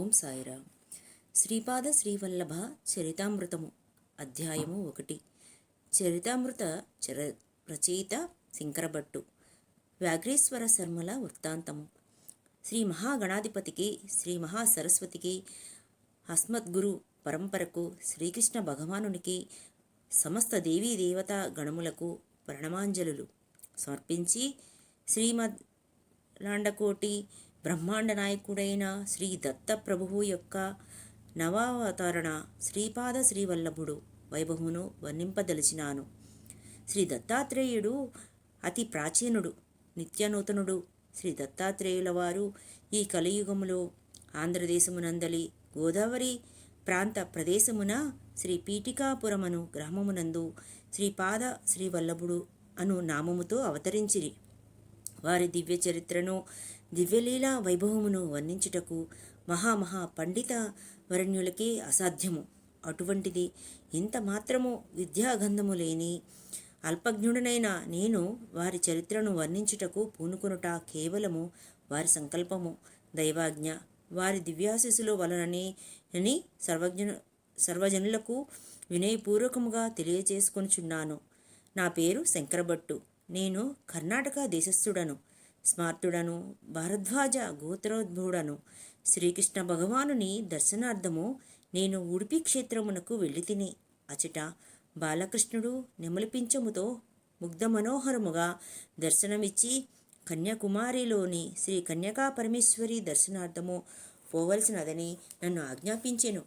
ఓం సాయిరా శ్రీపాద శ్రీవల్లభ చరితామృతము అధ్యాయము ఒకటి. చరితామృత చర రచయిత శంకరభట్టు. వ్యాఘ్రేశ్వర శర్మల వృత్తాంతము. శ్రీ మహాగణాధిపతికి శ్రీ మహాసరస్వతికి అస్మద్గురు పరంపరకు శ్రీకృష్ణ భగవానునికి సమస్త దేవీ దేవతా గణములకు ప్రణమాంజలులు. సమర్పించి శ్రీమద్ లాండకోటి బ్రహ్మాండ నాయకుడైన శ్రీ దత్త ప్రభువు యొక్క నవావతరణ శ్రీపాద శ్రీవల్లభుడు వైభవమును వర్ణింపదలిచినాను. శ్రీ దత్తాత్రేయుడు అతి ప్రాచీనుడు నిత్యనూతనుడు. శ్రీ దత్తాత్రేయుల వారు ఈ కలియుగములో ఆంధ్రదేశమునందలి గోదావరి ప్రాంత ప్రదేశమున శ్రీ పీఠికాపురమను గ్రామమునందు శ్రీపాద శ్రీవల్లభుడు అను నామముతో అవతరించిరి. వారి దివ్య చరిత్రను దివ్యలీలా వైభవమును వర్ణించుటకు మహామహా పండిత వరణ్యులకి అసాధ్యము. అటువంటిది ఇంత మాత్రము విద్యాగంధము లేని అల్పజ్ఞుడనైన నేను వారి చరిత్రను వర్ణించుటకు పూనుకొనుట కేవలము వారి సంకల్పము. దైవాజ్ఞ వారి దివ్యాశిస్సుల వలనని అని సర్వజ్ఞ సర్వజనులకు వినయపూర్వకముగా తెలియజేసుకొనిచున్నాను నా పేరు శంకరభట్టు. నేను కర్ణాటక దేశస్థుడను స్మార్తుడను భారద్వాజ గోత్రోద్భుడను శ్రీకృష్ణ భగవానుని దర్శనార్థము నేను ఉడిపి క్షేత్రమునకు వెళ్ళి తిని అచట బాలకృష్ణుడు నెమలిపించముతో ముగ్ధ మనోహరముగా దర్శనమిచ్చి కన్యాకుమారిలోని శ్రీ కన్యకా పరమేశ్వరి దర్శనార్థము పోవలసినదని నన్ను ఆజ్ఞాపించెను.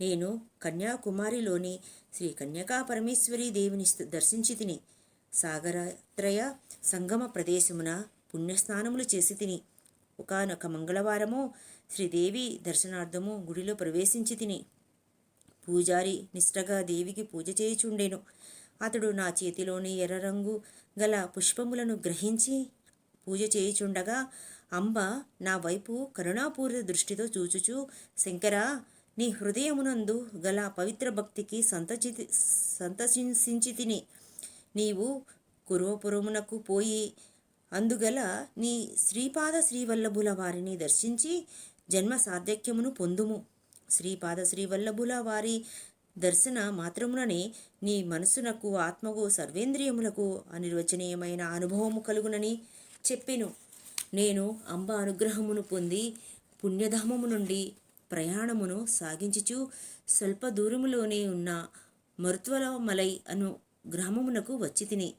నేను కన్యాకుమారిలోని శ్రీ కన్యకా పరమేశ్వరి దేవిని దర్శించి తిని సాగరత్రయ సంగమ ప్రదేశమున పుణ్యస్నానములు చేసి తిని. ఒకనొక మంగళవారము శ్రీదేవి దర్శనార్థము గుడిలో ప్రవేశించి తిని. పూజారి నిష్టగా దేవికి పూజ చేయుచుండెను. అతడు నా చేతిలోని ఎర్ర రంగు గల పుష్పములను గ్రహించి పూజ చేయుచుండగా అంబ నా వైపు కరుణాపూరిత దృష్టితో చూచుచూ. శంకరా నీ హృదయమునందు గల పవిత్ర భక్తికి సంతచి సంతసించి తిని. నీవు కురువపురమునకు పోయి అందుగల నీ శ్రీపాద శ్రీవల్లభుల వారిని దర్శించి జన్మ సార్థక్యమును పొందుము. శ్రీపాద శ్రీవల్లభుల వారి దర్శన మాత్రముననే నీ మనసునకు ఆత్మకు సర్వేంద్రియములకు అనిర్వచనీయమైన అనుభవము కలుగునని చెప్పెను. నేను అంబ అనుగ్రహమును పొంది పుణ్యధామము నుండి ప్రయాణమును సాగించుచు స్వల్ప దూరములోనే ఉన్న మరుత్వలమలై అను గ్రామమునకు వచ్చి తిని.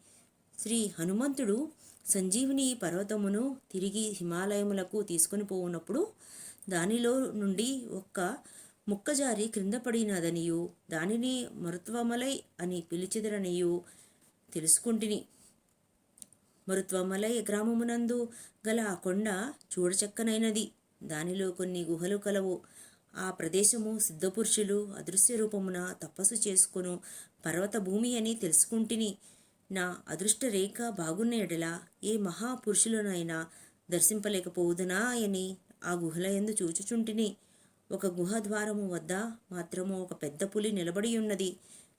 శ్రీ హనుమంతుడు సంజీవిని పర్వతమును తిరిగి హిమాలయములకు తీసుకొని పోవునప్పుడు దానిలో నుండి ఒక్క ముక్కజారి క్రింద పడినదనియు దానిని మరుత్వమలై అని పిలిచిదరనియు తెలుసుకుంటిని. మరుత్వమలై గ్రామమునందు గల ఆ కొండ చూడచక్కనైనది. దానిలో కొన్ని గుహలు కలవు. ఆ ప్రదేశము సిద్ధపురుషులు అదృశ్య రూపమున తపస్సు చేసుకును పర్వత భూమి అని తెలుసుకుంటిని. నా అదృష్ట రేఖ బాగున్న ఎడల ఏ మహాపురుషులనైనా దర్శింపలేకపోవుదునా అని ఆ గుహల ఎందు చూచుచుంటిని. ఒక గుహ ద్వారము వద్ద మాత్రము ఒక పెద్ద పులి నిలబడి ఉన్నది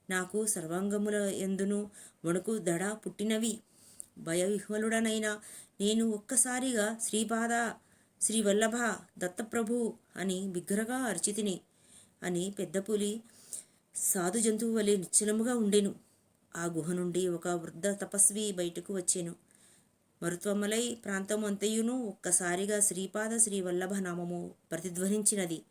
నాకు సర్వాంగముల ఎందును వణుకు దడ పుట్టినవి. భయవిహ్వలుడనైనా నేను ఒక్కసారిగా శ్రీపాద శ్రీవల్లభ దత్తప్రభు అని బిగ్గరగా అర్చితిని అని పెద్ద పులి సాధు జంతువు వలె నిశ్చలముగా ఉండెను. ఆ గుహ నుండి ఒక వృద్ధ తపస్వి బయటకు వచ్చాను. మరుత్వమలై ప్రాంతం అంతయును ఒక్కసారిగా శ్రీపాద శ్రీవల్లభ నామము ప్రతిధ్వనించినది.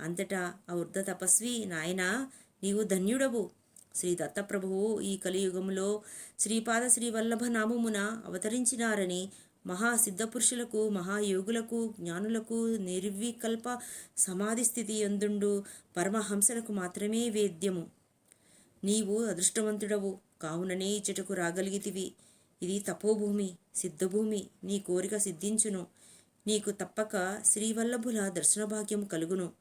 అంతటా ఆ వృద్ధ తపస్వి నాయనా నీవు ధన్యుడవు. శ్రీ దత్తప్రభువు ఈ కలియుగములో శ్రీపాద శ్రీవల్లభ నామమున అవతరించినారని మహాసిద్ధపురుషులకు మహాయోగులకు జ్ఞానులకు నిర్వికల్ప సమాధి స్థితి ఎందుండు? పరమహంసలకు మాత్రమే వేద్యము. నీవు అదృష్టవంతుడవు. కావుననే ఇచ్చటకు రాగలిగితివి. ఇది తపోభూమి సిద్ధభూమి. నీ కోరిక సిద్ధించును. నీకు తప్పక శ్రీవల్లభుల దర్శన భాగ్యం కలుగును.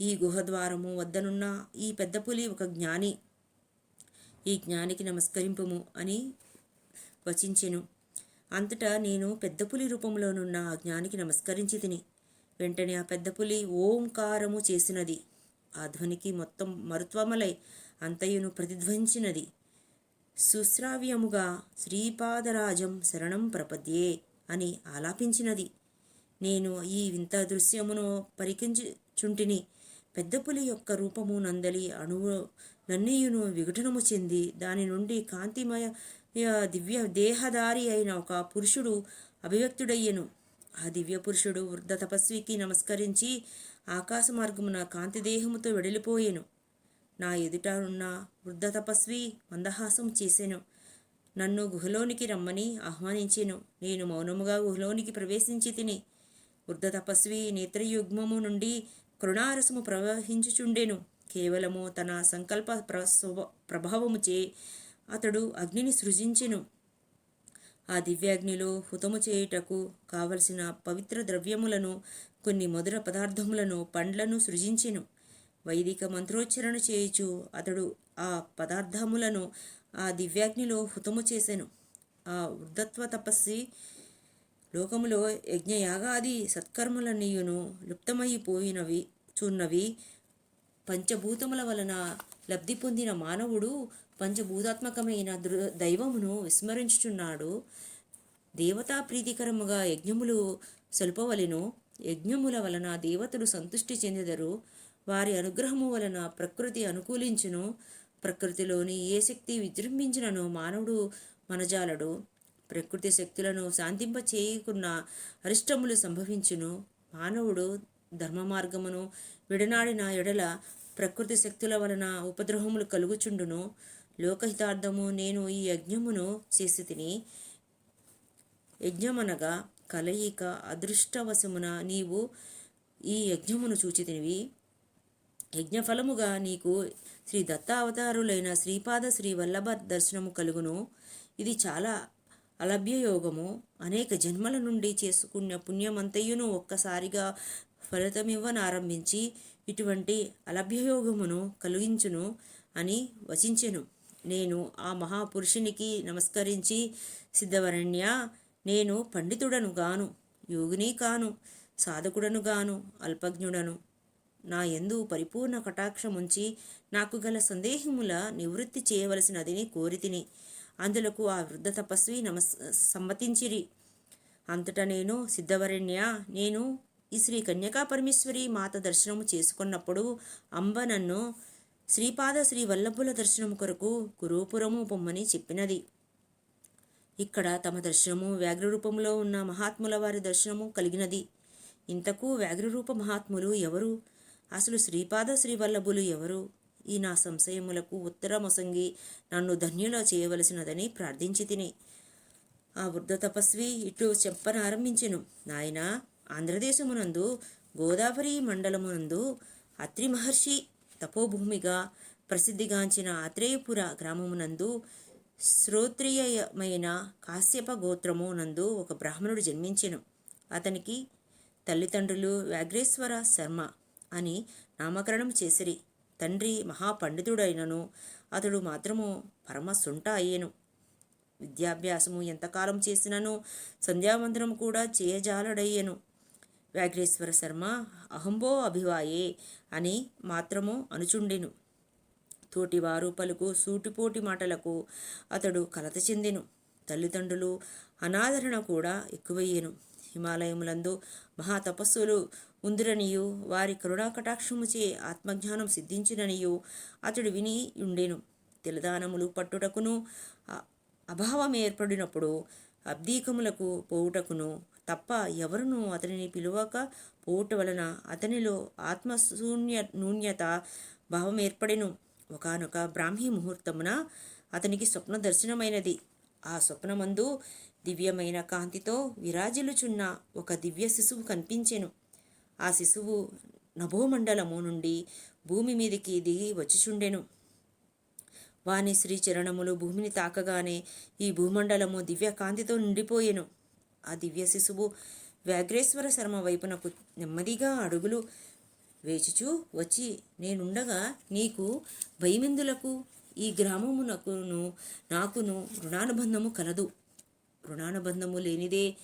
ఈ గుహద్వారము వద్దనున్న ఈ పెద్ద పులి ఒక జ్ఞాని. ఈ జ్ఞానికి నమస్కరింపుము అని వచించెను. అంతటా నేను పెద్ద పులి రూపంలోనున్న ఆ జ్ఞానికి నమస్కరించి తిని వెంటనే ఆ పెద్ద పులి ఓంకారము చేసినది. ఆ ధ్వనికి మొత్తం మరుత్వమలై అంతయును ప్రతిధ్వనించినది సుశ్రావ్యముగా శ్రీపాదరాజం శరణం ప్రపద్యే అని ఆలాపించినది. నేను ఈ వింత దృశ్యమును పరికించుచుంటిని పెద్ద పులి యొక్క రూపము నందలి అణువు నన్నీయును విఘటనము చెంది దాని నుండి కాంతిమయ దివ్య దేహధారి అయిన ఒక పురుషుడు అభివ్యక్తుడయ్యెను. ఆ దివ్య పురుషుడు వృద్ధ తపస్వికి నమస్కరించి ఆకాశ మార్గమున కాంతిదేహముతో వెడలిపోయాను. నా ఎదుట ఉన్న వృద్ధ తపస్వి మందహాసం చేశాను నన్ను గుహలోనికి రమ్మని ఆహ్వానించాను. నేను మౌనముగా గుహలోనికి ప్రవేశించి తిని వృద్ధ తపస్వి నేత్రయుగ్మము నుండి కృణారసము ప్రవహించుచుండెను. కేవలము తన సంకల్ప ప్రస్వ ప్రభావముచే అతడు అగ్నిని సృజించెను. ఆ దివ్యాగ్నిలో హుతము చేయుటకు కావలసిన పవిత్ర ద్రవ్యములను కొన్ని మధుర పదార్థములను పండ్లను సృజించెను. వైదిక మంత్రోచ్చరణ చేయుచు అతడు ఆ పదార్థములను ఆ దివ్యాగ్నిలో హుతము చేసెను. ఆ వృద్ధత్వ తపస్సి లోకములో యజ్ఞయాగాది సత్కర్మలన్నీయును లుప్తమైపోయినవి చున్నవి పంచభూతముల వలన లబ్ధి పొందిన మానవుడు పంచభూతాత్మకమైన దృ దైవమును విస్మరించుచున్నాడు. దేవతా ప్రీతికరముగా యజ్ఞములు సొల్పవలెను. యజ్ఞముల వలన దేవతలు సంతుష్టి చెందెదరు. వారి అనుగ్రహము వలన ప్రకృతి అనుకూలించును. ప్రకృతిలోని ఏ శక్తి విజృంభించినను మానవుడు మనజాలడు. ప్రకృతి శక్తులను శాంతింప చేయకున్న అరిష్టములు సంభవించును. మానవుడు ధర్మ మార్గమును విడనాడిన ఎడల ప్రకృతి శక్తుల వలన ఉపద్రవములు కలుగుచుండును. లోకహితార్థము నేను ఈ యజ్ఞమును చేసి తిని యజ్ఞమనగా కలయిక అదృష్టవశమున నీవు ఈ యజ్ఞమును చూచితినివి. యజ్ఞఫలముగా నీకు శ్రీ దత్తావతారులైన శ్రీపాద శ్రీ వల్లభ దర్శనము కలుగును. ఇది చాలా అలభ్యయోగము. అనేక జన్మల నుండి చేసుకున్న పుణ్యమంతయును ఒక్కసారిగా ఫలితమివ్వనారంభించి ఇటువంటి అలభ్యయోగమును కలిగించును అని వచించెను. నేను ఆ మహాపురుషునికి నమస్కరించి సిద్ధవరణ్య నేను పండితుడను గాను యోగిని కాను సాధకుడను గాను అల్పజ్ఞుడను. నా ఎందు పరిపూర్ణ కటాక్షముంచి నాకు గల సందేహముల నివృత్తి చేయవలసినదిని కోరితిని అందులకు ఆ వృద్ధ తపస్వి నమస్ సమ్మతించిరి. అంతటా నేను సిద్ధవరణ్య నేను ఈ శ్రీ కన్యకా పరమేశ్వరి మాత దర్శనము చేసుకున్నప్పుడు అంబ నన్ను శ్రీపాద శ్రీ వల్లభుల దర్శనము కొరకు గురుపురము పొమ్మని చెప్పినది. ఇక్కడ తమ దర్శనము వ్యాఘ్రరూపంలో ఉన్న మహాత్ముల వారి దర్శనము కలిగినది. ఇంతకు వ్యాఘ్రరూప మహాత్ములు ఎవరు? అసలు శ్రీపాద శ్రీవల్లభులు ఎవరు? ఈ నా సంశయములకు ఉత్తరమొసంగి నన్ను ధన్యులో చేయవలసినదని ప్రార్థించి తిని ఆ వృద్ధ తపస్వి ఇటు చెప్పనారంభించెను. నాయన ఆంధ్రదేశమునందు గోదావరి మండలమునందు అత్రి మహర్షి తపోభూమిగా ప్రసిద్ధిగాంచిన ఆత్రేయపుర గ్రామమునందు శ్రోత్రియమైన కాశ్యప గోత్రము నందు ఒక బ్రాహ్మణుడు జన్మించెను. అతనికి తల్లిదండ్రులు వ్యాఘ్రేశ్వర శర్మ అని నామకరణం చేసిరి. తండ్రి మహాపండితుడైనను అతడు మాత్రము పరమ సుంట అయ్యెను. విద్యాభ్యాసము ఎంతకాలం చేసినను సంధ్యావందనం కూడా చేయజాలడయ్యెను. వ్యాఘ్రేశ్వర శర్మ అహంబో అభివాయే అని మాత్రము అనుచుండెను. తోటివారు పలుకు సూటిపోటి మాటలకు అతడు కలత చెందెను. తల్లిదండ్రులు అనాదరణ కూడా ఎక్కువయ్యెను. హిమాలయములందు మహాతపస్సులు ఉందిరనియు వారి కరుణాకటాక్షముచే ఆత్మజ్ఞానం సిద్ధించిననియు అతడు విని ఉండెను తిలదానములు పట్టుటకును అభావం ఏర్పడినప్పుడు అబ్దీకములకు పోవుటకును తప్ప ఎవరునూ అతనిని పిలువక పోవుట వలన అతనిలో ఆత్మశూన్య నూన్యత భావం ఏర్పడెను. ఒకనొక బ్రాహ్మీ ముహూర్తమున అతనికి స్వప్న దర్శనమైనది ఆ స్వప్నమందు దివ్యమైన కాంతితో విరాజిల్లుచున్న ఒక దివ్య శిశువు కనిపించెను. ఆ శిశువు నభోమండలము నుండి భూమి మీదికి దిగి వచ్చిచుండెను. వాని శ్రీచరణములు భూమిని తాకగానే ఈ భూమండలము దివ్య కాంతితో నిండిపోయెను. ఆ దివ్య శిశువు వ్యాఘ్రేశ్వర శర్మ వైపునకు నెమ్మదిగా అడుగులు వేచుచూ వచ్చి నేనుండగా నీకు భయమిందులకు? ఈ గ్రామమునకును నాకును రుణానుబంధము కలదు. రుణానుబంధము లేనిదే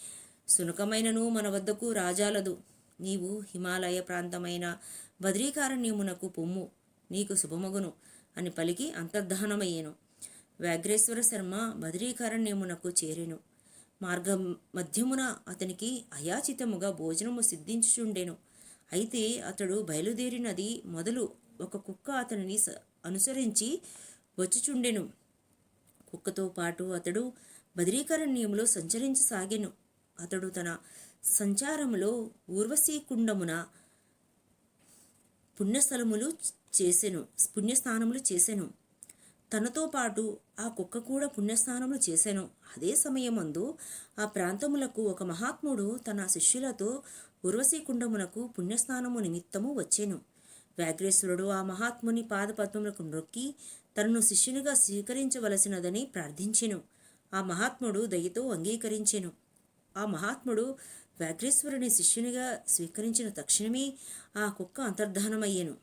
సునకమైనను మన వద్దకు రాజాలదు. నీవు హిమాలయ ప్రాంతమైన బద్రీకారణ్యమునకు పొమ్ము. నీకు శుభమగును అని పలికి అంతర్ధానమయ్యేను. వ్యాఘ్రేశ్వర శర్మ బద్రీకారణ్యమునకు చేరెను. మార్గం మధ్యమున అతనికి అయాచితముగా భోజనము సిద్ధించుచుండెను. అయితే అతడు బయలుదేరినది మొదలు ఒక కుక్క అతనిని స- అనుసరించి వచ్చుచుండెను. కుక్కతో పాటు అతడు బదరీకరణ్యంలో సంచరించసాగెను. అతడు తన సంచారములో ఊర్వశీ కుండమున పుణ్యస్థలములు చేసెను పుణ్యస్థానములు చేసెను. తనతో పాటు ఆ కుక్క కూడా పుణ్యస్నానములు చేశాను అదే సమయమందు ఆ ప్రాంతములకు ఒక మహాత్ముడు తన శిష్యులతో ఉర్వశీకుండమునకు పుణ్యస్నానము నిమిత్తము వచ్చాను. వ్యాఘ్రేశ్వరుడు ఆ మహాత్ముని పాదపద్మములకు నొక్కి తనను శిష్యునిగా స్వీకరించవలసినదని ప్రార్థించెను. ఆ మహాత్ముడు దయతో అంగీకరించెను. ఆ మహాత్ముడు వ్యాఘ్రేశ్వరుని శిష్యునిగా స్వీకరించిన తక్షణమే ఆ కుక్క అంతర్ధానమయ్యాను.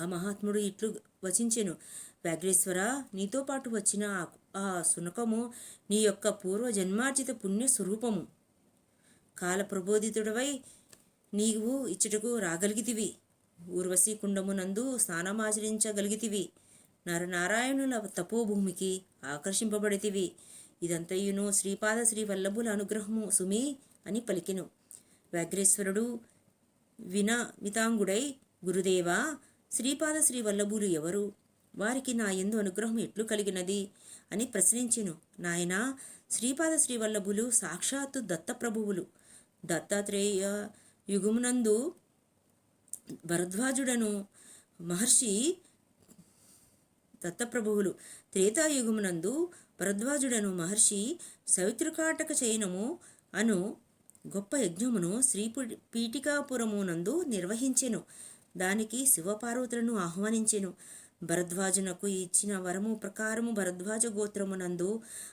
ఆ మహాత్ముడు ఇట్లు వచించెను. వ్యాఘ్రేశ్వర నీతో పాటు వచ్చిన ఆ- శునకము నీ యొక్క పూర్వ జన్మార్జిత పుణ్య స్వరూపము. కాల ప్రబోధితుడవై నీవు ఇచ్చటకు రాగలిగితివి. ఊర్వశీ కుండమునందు స్నానమాచరించగలిగితివి. నరనారాయణుల తపోభూమికి ఆకర్షింపబడితివి. ఇదంతయును శ్రీపాద శ్రీ వల్లభుల అనుగ్రహము సుమి అని పలికెను. వ్యాఘ్రేశ్వరుడు విన మితాంగుడై గురుదేవా శ్రీపాద శ్రీ వల్లభులు ఎవరు? వారికి నా ఎందు అనుగ్రహం ఎట్లు కలిగినది? అని ప్రశ్నించెను. నాయనా శ్రీపాద శ్రీవల్లభులు సాక్షాత్తు దత్తప్రభువులు. దత్తాత్రేయ యుగమునందు భరద్వాజుడను మహర్షి దత్తప్రభువులు. త్రేతాయుగమునందు భరద్వాజుడను మహర్షి సవితృకాటక చయనము అను గొప్ప యజ్ఞమును శ్రీ పీఠికాపురమునందు నిర్వహించెను. దానికి శివపార్వతులను ఆహ్వానించెను. భరద్వాజునకు ఇచ్చిన వరము ప్రకారము భరద్వాజ గోత్రమునందు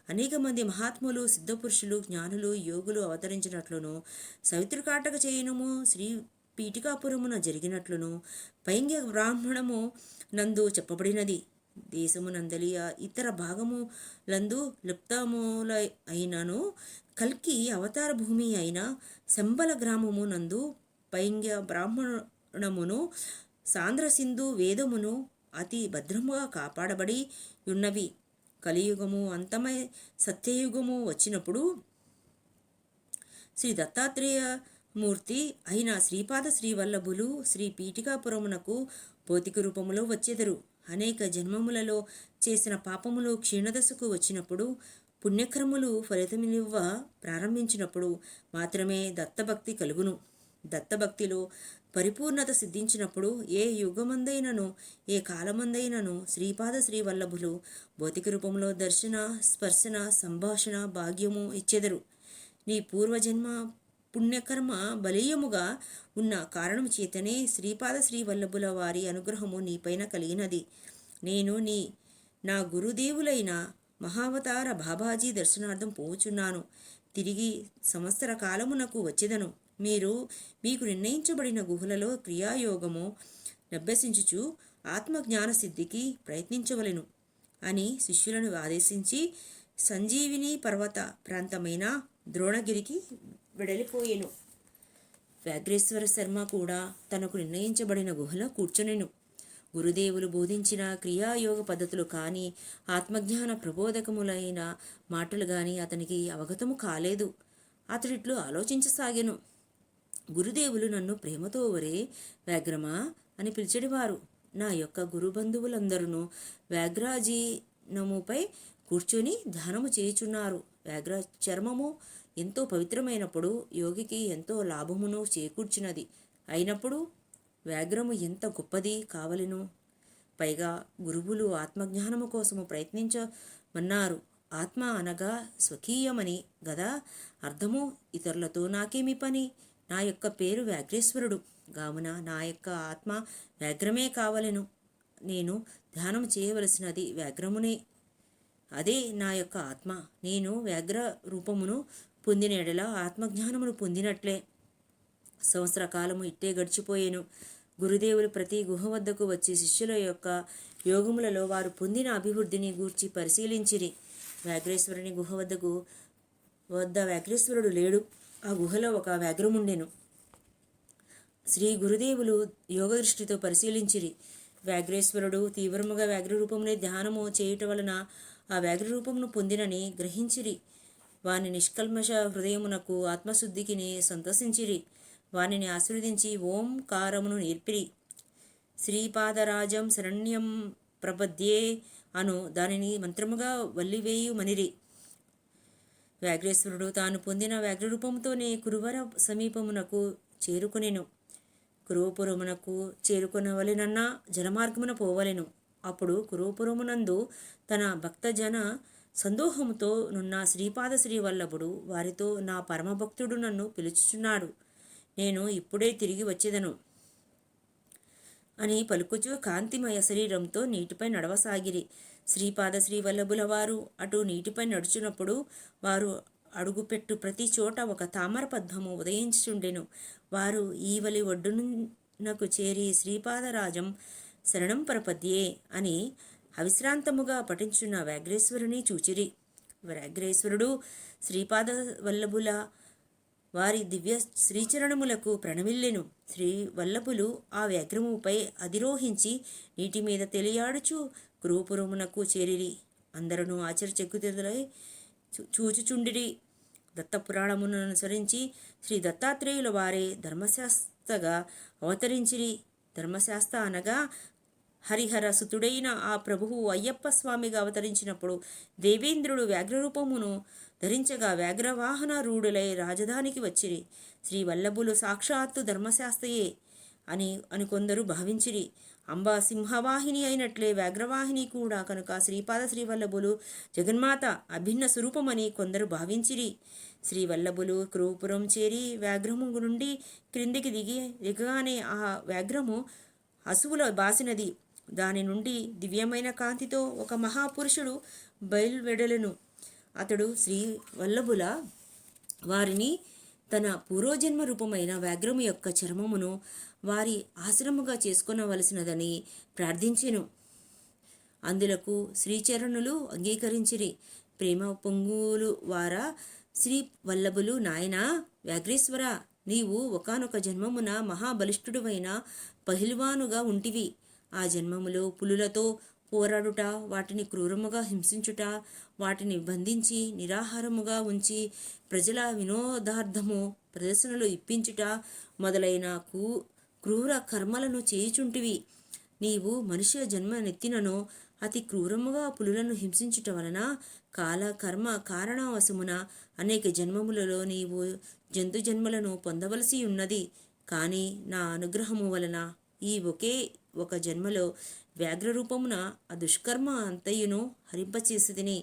అనేక మంది మహాత్ములు సిద్ధపురుషులు జ్ఞానులు యోగులు అవతరించినట్లును సవితృకాటక చేయనము శ్రీ పీఠికాపురమున జరిగినట్లును పైంగ్య బ్రాహ్మణము నందు చెప్పబడినది. దేశమునందలి ఇతర భాగములందు లుప్తముల అయినను కల్కి అవతార భూమి అయిన శంబల గ్రామము నందు పైంగ్య బ్రాహ్మణమును సాంద్రసింధు వేదమును అతి భద్రముగా కాపాడబడి ఉన్నవి. కలియుగము అంతమై సత్యయుగము వచ్చినప్పుడు శ్రీ దత్తాత్రేయ మూర్తి అయిన శ్రీపాద శ్రీవల్లభులు శ్రీ పీఠికాపురమునకు భౌతిక రూపములో వచ్చెదరు. అనేక జన్మములలో చేసిన పాపములు క్షీణదశకు వచ్చినప్పుడు పుణ్యక్రములు ఫలితమినివ్వ ప్రారంభించినప్పుడు మాత్రమే దత్తభక్తి కలుగును. దత్తభక్తిలో పరిపూర్ణత సిద్ధించినప్పుడు ఏ యుగమందైనను ఏ కాలమందైనను శ్రీపాద శ్రీవల్లభులు భౌతిక రూపంలో దర్శన స్పర్శన సంభాషణ భాగ్యము ఇచ్చెదరు. నీ పూర్వజన్మ పుణ్యకర్మ బలీయముగా ఉన్న కారణం చేతనే శ్రీపాద శ్రీవల్లభుల వారి అనుగ్రహము నీపైన కలిగినది. నేను నీ నా గురుదేవులైన మహావతార బాబాజీ దర్శనార్థం పోవుచున్నాను తిరిగి సంవత్సర కాలమునకు వచ్చేదను. మీరు మీకు నిర్ణయించబడిన గుహలలో క్రియాయోగము అభ్యసించుచు ఆత్మజ్ఞాన సిద్ధికి ప్రయత్నించవలెను అని శిష్యులను ఆదేశించి సంజీవిని పర్వత ప్రాంతమైన ద్రోణగిరికి వెడలిపోయెను. వ్యాఘ్రేశ్వర శర్మ కూడా తనకు నిర్ణయించబడిన గుహలో కూర్చునెను. గురుదేవులు బోధించిన క్రియాయోగ పద్ధతులు కానీ ఆత్మజ్ఞాన ప్రబోధకములైన మాటలు కానీ అతనికి అవగతము కాలేదు. అతడిట్లు ఆలోచించసాగెను. గురుదేవులు నన్ను ప్రేమతో ఒరే వ్యాఘ్రమా అని పిలిచెడివారు నా యొక్క గురుబంధువులందరూ వ్యాఘ్రాజీనముపై కూర్చొని ధ్యానము చేయుచున్నారు. వ్యాఘ్ర చర్మము ఎంతో పవిత్రమైనప్పుడు యోగికి ఎంతో లాభమును చేకూర్చినది. అయినప్పుడు వ్యాఘ్రము ఎంత గొప్పది కావలెను? పైగా గురువులు ఆత్మజ్ఞానము కోసము ప్రయత్నించమన్నారు. ఆత్మ అనగా స్వకీయమని గదా? అర్థము ఇతరులతో నాకేమి పని? నా యొక్క పేరు వ్యాఘ్రేశ్వరుడు. కావున నా యొక్క ఆత్మ వ్యాఘ్రమే కావలను. నేను ధ్యానం చేయవలసినది వ్యాఘ్రమునే. అదే నా యొక్క ఆత్మ. నేను వ్యాఘ్ర రూపమును పొందిన ఎడల ఆత్మజ్ఞానమును పొందినట్లే. సంవత్సర కాలము ఇట్టే గడిచిపోయాను. గురుదేవులు ప్రతి గుహ వద్దకు వచ్చి శిష్యుల యొక్క యోగములలో వారు పొందిన అభివృద్ధిని గూర్చి పరిశీలించిరి. వ్యాఘ్రేశ్వరుని గుహ వద్దకు వద్ద వ్యాఘ్రేశ్వరుడు లేడు. ఆ గుహలో ఒక వ్యాఘ్రముండెను. శ్రీ గురుదేవులు యోగ దృష్టితో పరిశీలించిరి. వ్యాఘ్రేశ్వరుడు తీవ్రముగా వ్యాఘ్రరూపమునే ధ్యానము చేయుట వలన ఆ వ్యాఘ్రరూపమును పొందినని గ్రహించిరి. వాని నిష్కల్మష హృదయమునకు ఆత్మశుద్ధికిని సంతసించిరి. వానిని ఆశీర్వదించి ఓంకారమును నేర్పిరి. శ్రీపాదరాజం శరణ్యం ప్రపద్యే అను దానిని మంత్రముగా వల్లివేయుమనిరి. వ్యాఘ్రేశ్వరుడు తాను పొందిన వ్యాఘ్రరూపంతోనే కురువర సమీపమునకు చేరుకునేను. కురువపురమునకు చేరుకునవలెనన్నా జలమార్గమున పోవలెను. అప్పుడు కురువపురమునందు తన భక్తజన సందోహముతో నున్న శ్రీపాద శ్రీవల్లభుడు వారితో నా పరమభక్తుడు నన్ను పిలుచుచున్నాడు. నేను ఇప్పుడే తిరిగి వచ్చేదను. అని పలుకుచూ కాంతిమయ శరీరంతో నీటిపై నడవసాగిరి. శ్రీపాద శ్రీవల్లభుల వారు అటు నీటిపై నడుచున్నప్పుడు వారు అడుగుపెట్టు ప్రతి చోట ఒక తామర పద్మము ఉదయించుండెను వారు ఈవలి ఒడ్డునకు చేరి శ్రీపాదరాజం శరణం పరపద్యే అని అవిశ్రాంతముగా పఠించున్న వ్యాఘ్రేశ్వరుని చూచిరి. వ్యాఘ్రేశ్వరుడు శ్రీపాద వల్లభుల వారి దివ్య శ్రీచరణములకు ప్రణమిల్లెను. శ్రీ వల్లభులు ఆ వ్యాఘ్రముపై అధిరోహించి నీటి మీద తెలియాడుచు కురూపురమునకు చేరిరి. అందరూ ఆశ్చర్యచకుతులై చూచుచుండిరి. దత్తపురాణమును అనుసరించి శ్రీ దత్తాత్రేయుల వారే ధర్మశాస్త్రగా అవతరించిరి. ధర్మశాస్త్ర అనగా హరిహర సుతుడైన ఆ ప్రభువు అయ్యప్ప స్వామిగా అవతరించినప్పుడు దేవేంద్రుడు వ్యాఘ్రరూపమును ధరించగా వ్యాఘ్రవాహన రూఢులై రాజధానికి వచ్చిరి. శ్రీవల్లభులు సాక్షాత్తు ధర్మశాస్త్రయే అని అని కొందరు భావించిరి. అంబా సింహవాహిని అయినట్లే వ్యాఘ్రవాహిని కూడా కనుక శ్రీపాద శ్రీవల్లభులు జగన్మాత అభిన్న స్వరూపమని కొందరు భావించిరి. శ్రీవల్లభులు క్రూపురం చేరి వ్యాఘ్రము నుండి క్రిందికి దిగి దిగగానే ఆ వ్యాఘ్రము అసువుల బాసినది. దాని నుండి దివ్యమైన కాంతితో ఒక మహాపురుషుడు బయలువెడలను. అతడు శ్రీ వల్లభుల వారిని తన పూర్వజన్మ రూపమైన వ్యాఘ్రము యొక్క చర్మమును వారి ఆశ్రముగా చేసుకొనవలసినదని ప్రార్థించెను. అందులకు శ్రీచరణులు అంగీకరించిరి. ప్రేమ పొంగులు వారా శ్రీ వల్లభులు నాయన వ్యాఘ్రేశ్వర నీవు ఒకనొక జన్మమున మహాబలిష్ఠుడువైన పహిల్వానుగా ఉంటివి. ఆ జన్మములో పులులతో పోరాడుట వాటిని క్రూరముగా హింసించుట వాటిని బంధించి నిరాహారముగా ఉంచి ప్రజల వినోదార్థము ప్రదర్శనలు ఇప్పించుట మొదలైన కూ క్రూర కర్మలను చేయుచుంటివి. నీవు మనుష్య జన్మ నెత్తినను అతి క్రూరముగా పులులను హింసించుట వలన కాల కర్మ కారణవశమున అనేక జన్మములలో నీవు జంతు జన్మలను పొందవలసి ఉన్నది. కానీ నా అనుగ్రహము వలన ఈ ఒకే ఒక జన్మలో వ్యాఘ్రరూపమున ఆ దుష్కర్మ అంతయును హరింపచేసిదిని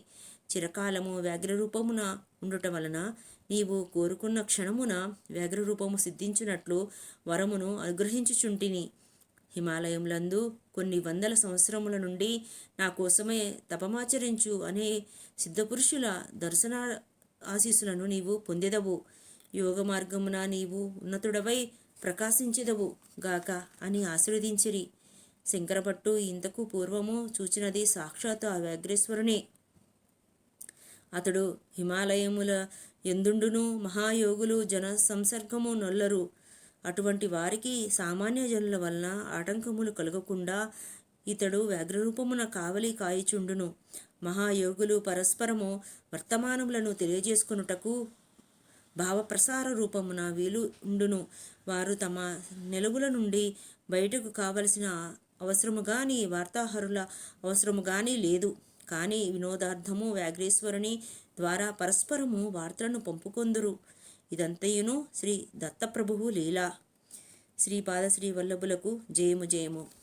చిరకాలము వ్యాఘ్రరూపమున ఉండుట వలన నీవు కోరుకున్న క్షణమున వ్యాఘ్రరూపము సిద్ధించినట్లు వరమును అనుగ్రహించుచుంటిని. హిమాలయములందు కొన్ని వందల సంవత్సరముల నుండి నా కోసమే తపమాచరించు అనే సిద్ధపురుషుల దర్శన ఆశీస్సులను నీవు పొందెదవు. యోగ మార్గమున నీవు ఉన్నతుడవై ప్రకాశించెదవు గాక అని ఆశీర్వదించిరి. శంకరపట్టు ఇంతకు పూర్వము చూచినది సాక్షాత్ ఆ వ్యాఘ్రేశ్వరునే. అతడు హిమాలయముల ఎందుండును మహాయోగులు జన సంసర్గము నొల్లరు. అటువంటి వారికి సామాన్య జనుల వలన ఆటంకములు కలగకుండా ఇతడు వ్యాఘ్రరూపమున కావలి కాయిచుండును. మహాయోగులు పరస్పరము వర్తమానములను తెలియజేసుకున్నటకు భావప్రసార రూపమున వీలు ఉండును. వారు తమ నిలువుల నుండి బయటకు కావలసిన అవసరము కానీ వార్తాహరుల అవసరము కానీ లేదు. కానీ వినోదార్థము వ్యాఘ్రేశ్వరుని ద్వారా పరస్పరము వార్తలను పంపుకొందురు. ఇదంతయును శ్రీ దత్తప్రభువు లీలా. శ్రీపాద శ్రీ వల్లభులకు జయము జయము.